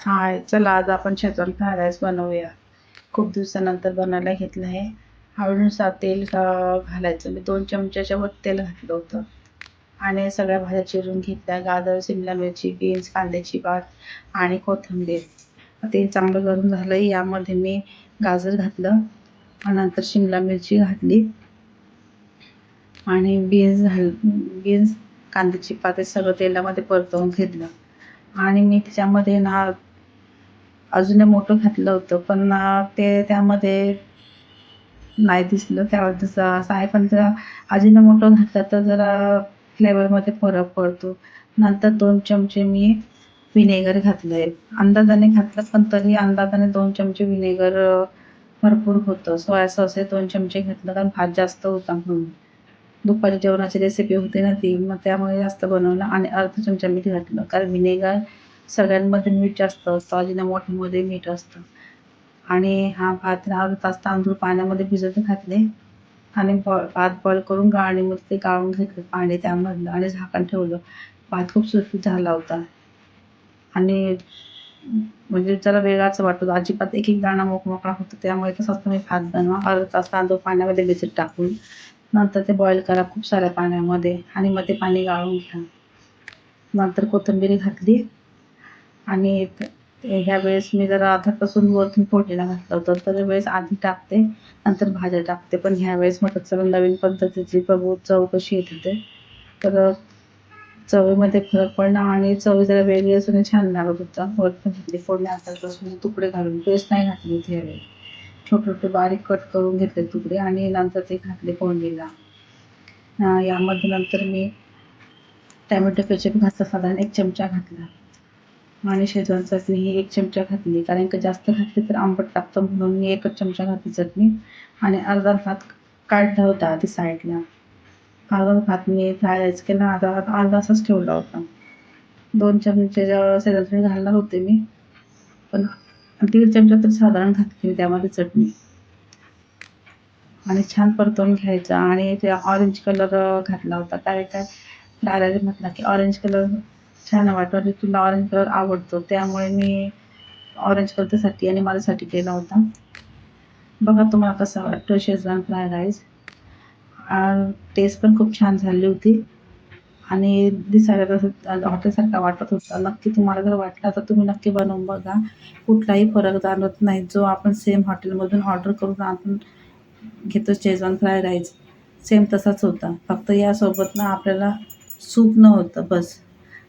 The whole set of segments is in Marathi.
हाय चला आज आपण शेजवान फ्राय राईस बनवूया. खूप दिवसानंतर बनायला घेतलं आहे हळदीनुसार तेल घा- घालायचं. मी दोन चमच्याच्या वर तेल घातलं होतं. आणि सगळ्या भाज्या चिरून घेतल्या. गाजर शिमला मिरची बीन्स कांद्याची भात आणि कोथिंबीर. ते चांगलं गरम झालं यामध्ये मी गाजर घातलं आणि नंतर शिमला मिरची घातली. आणि बीन्स घाल बीन्स कांद्याची पात हे सगळं तेलामध्ये परतवून घेतलं. आणि मी त्याच्यामध्ये ना अजून मोठं घातलं होतं पण ते त्यामध्ये नाही दिसलं. त्यावर जसं असं आहे पण जरा अजिनोमोटो घातलं तर जरा फ्लेवरमध्ये फरक पडतो. नंतर दोन चमचे मी विनेगर घातलं आहे अंदाजाने घातलं पण तरी अंदाजाने दोन चमचे विनेगर भरपूर होतं. सोया सॉस हे दोन चमचे घेतलं कारण भात जास्त होता म्हणून. दुपारी जेवणाची रेसिपी होती ना ती मग त्यामुळे जास्त बनवलं आणि अर्धा चमचा मीठ घातलं. कारण विनेगर सगळ्यांमध्ये मीठ जास्त असतं अजिनोमोटोमध्ये मीठ असतं. आणि हा भात अर्धा तास तांदूळ पाण्यामध्ये भिजत घातले. आणि बॉ भात बॉईल करून गाळणीमध्ये ते गाळून घेतलं पाणी त्यामधलं आणि झाकण ठेवलं. भात खूप सुरक्षित झाला होता. आणि म्हणजे जरा वेगळाच वाटतो अजिबात एक एक दाणा मोकमोकळा होता. त्यामुळे तसंच तुम्ही भात बनवा. अर्धा तास तांदूळ पाण्यामध्ये भिजत टाकून नंतर ते बॉईल करा खूप साऱ्या पाण्यामध्ये आणि मग ते पाणी गाळून घ्या. नंतर कोथिंबीर घातली. आणि ह्या वेळेस मी जरा आधापासून वरतून फोडणीला घातलं होतं. तर वेळेस आधी टाकते नंतर भाज्या टाकते. पण ह्या वेळेस म्हटलं चला नवीन पद्धतीची बघू चव कशी येते ते. तर चवीमध्ये फरक पडला आणि चवी जरा वेगळी असून छान लागत होता. वरतून घेतली फोडणी आधापासून म्हणजे तुकडे घालून. पेस्ट नाही घातली होती यावेळी छोटे छोटे बारीक कट करून घेतले तुकडे आणि नंतर ते घातले फोडणीला. यामध्ये नंतर मी टॅमॅटो केचप घातला साधारण एक चमचा घातला. आणि शेजवान चटणी ही एक चमचा घातली. कारण का जास्त घातली तर आंबट लागतं म्हणून मी एकच चमचा घातली चटणी. आणि अर्धा भात काढला होता आधी साईडला. अर्धा भात मी फ्राय राईस केला. अर्धा भात अर्धा असाच ठेवला होता. दोन चमचे शेजवान चटणी घालणार होते मी. पण दीड चमचा तर साधारण घातली त्यामध्ये चटणी. आणि छान परतवून घ्यायचा. आणि ते ऑरेंज कलर घातला होता. काय काय डायरेक्ट म्हटलं की ऑरेंज कलर छान वाटतं आणि तुला ऑरेंज कलर आवडतो. त्यामुळे मी ऑरेंज कलरसाठी आणि माझ्यासाठी केला होता. बघा तुम्हाला कसा वाटतो शेजवान फ्राय राईस. टेस्ट पण खूप छान झाली होती. आणि दिसायला कसं हॉटेलसारखा वाटत होता. नक्की तुम्हाला जर वाटला तर तुम्ही नक्की बनवून बघा. कुठलाही फरक जाणवत नाही. जो आपण सेम हॉटेलमधून ऑर्डर करून आपण घेतो शेजवान फ्राय राईस सेम तसाच होता. फक्त यासोबत ना आपल्याला सूप न होतं बस.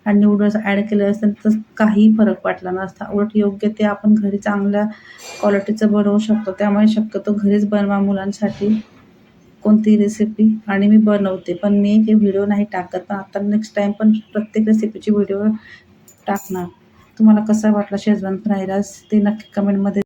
आणि नूडल्स ॲड केले असते तर काही फरक वाटला नसता. उलट योग्य ते आपण घरी चांगल्या क्वालिटीचं बनवू शकतो. त्यामुळे शक्यतो घरीच बनवा मुलांसाठी कोणती रेसिपी आणि मी बनवते पण मी हे व्हिडिओ नाही टाकत. पण आता नेक्स्ट टाईम पण प्रत्येक रेसिपीची व्हिडिओ टाकणार. तुम्हाला कसा वाटला शेजवान फ्राय राईस? ते नक्की कमेंटमध्ये